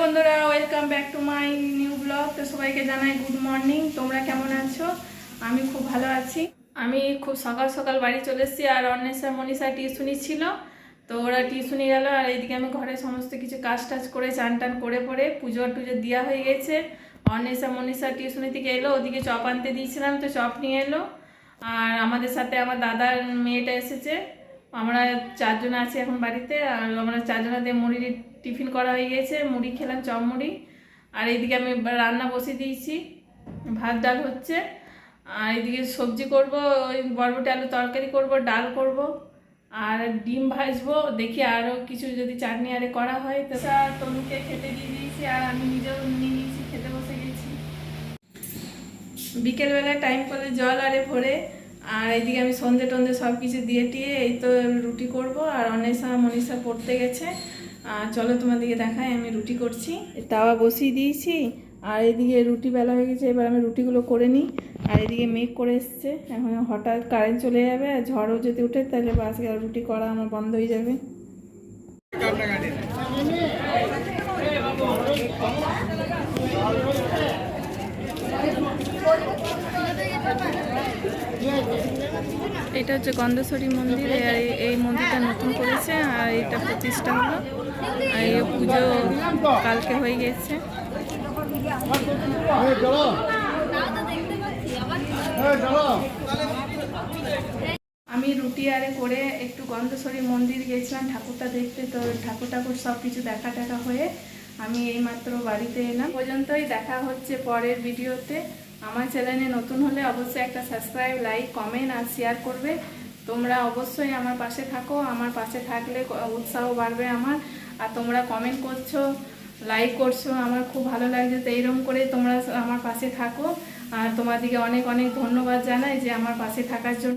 বন্ধুরা welcome back to my new blog তো সবাইকে জানাই গুড মর্নিং তোমরা কেমন আছো? আমি খুব ভালো আছি। আমি খুব সকাল সকাল বাড়ি চলে এসেছি আর অন্বেষা মনীষা টিউশনি ছিল। তো ওরা টিউশনি গেল আর এইদিকে আমি ঘরে সমস্ত কিছু কাজ টাজ করে, চান টান করে পরে পুজো টুজো দেওয়া হয়ে গেছে। অন্বেষা মনীষা টিউশনি থেকে এলো, ওদিকে চপ আনতে দিয়েছিলাম, তো চপ নিয়ে এলো। আর আমাদের সাথে আমার দাদার মেয়েটা এসেছে। আমরা চারজন আছি এখন বাড়িতে, আর আমরা চারজনাতে মুড়ি টিফিন করা হয়ে গেছে, মুড়ি খেলাম, চপ মুড়ি। আর এইদিকে আমি রান্না বসিয়ে দিয়েছি, ভাত, ডাল হচ্ছে। আর এদিকে সবজি করব, ওই বরবটি, আলু তরকারি করব, ডাল করব, আর ডিম ভাজবো, দেখি আরও কিছু যদি চাটনি আরে করা হয় তো। স্যার তনুকে খেতে দিয়ে দিয়েছি, আর আমি নিজেও নিয়ে নিয়েছি, খেতে বসে গেছি। বিকেলবেলা টাইম করে জল আরে ভরে আর এইদিকে আমি সন্ধে টন্ধে সব কিছু দিয়ে টিয়ে এই তো রুটি করব, আর অনেসা মনীষা পড়তে গেছে। আর চলো তোমাদেরকে দেখাই, আমি রুটি করছি। তাওয়া বসিয়ে দিয়েছি, আর এদিকে রুটি বেলা হয়ে গেছে, এবার আমি রুটিগুলো করে নিই। আর এদিকে মেঘ করে এসছে, এখন হঠাৎ কারেন্ট চলে যাবে, আর ঝড়ও যদি উঠে তাহলে বাস রুটি করা আমার বন্ধ হয়ে যাবে। এটা হচ্ছে গন্ধেশ্বরী মন্দির আর এই- মন্দিরটা নতুন করেছে, আর এটা প্রতিষ্ঠা হলো। আর এই পুজো কালকে হয়ে গেছে। আমি রুটি আরে করে একটু গন্ধেশ্বরী মন্দির গেছিলাম, ঠাকুরটা দেখতে, তো ঠাকুর ঠাকুর সব কিছু দেখা টাকা হয়ে আমি এইমাত্র বাড়িতে এলাম। পর্যন্তই দেখা হচ্ছে পরের ভিডিওতে। আমার চ্যানেলে নতুন হলে অবশ্যই একটা সাবস্ক্রাইব, লাইক, কমেন্ট আর শেয়ার করবে। তোমরা অবশ্যই আমার পাশে থাকো। আমার পাশে থাকলে উৎসাহ বাড়বে আমার। আর তোমরা কমেন্ট করছ, লাইক করছ, আমার খুব ভালো লাগছে। তো এইরকম করে তোমরা আমার পাশে থাকো। আর তোমাদেরকে অনেক অনেক ধন্যবাদ জানাই যে আমার পাশে থাকার জন্য।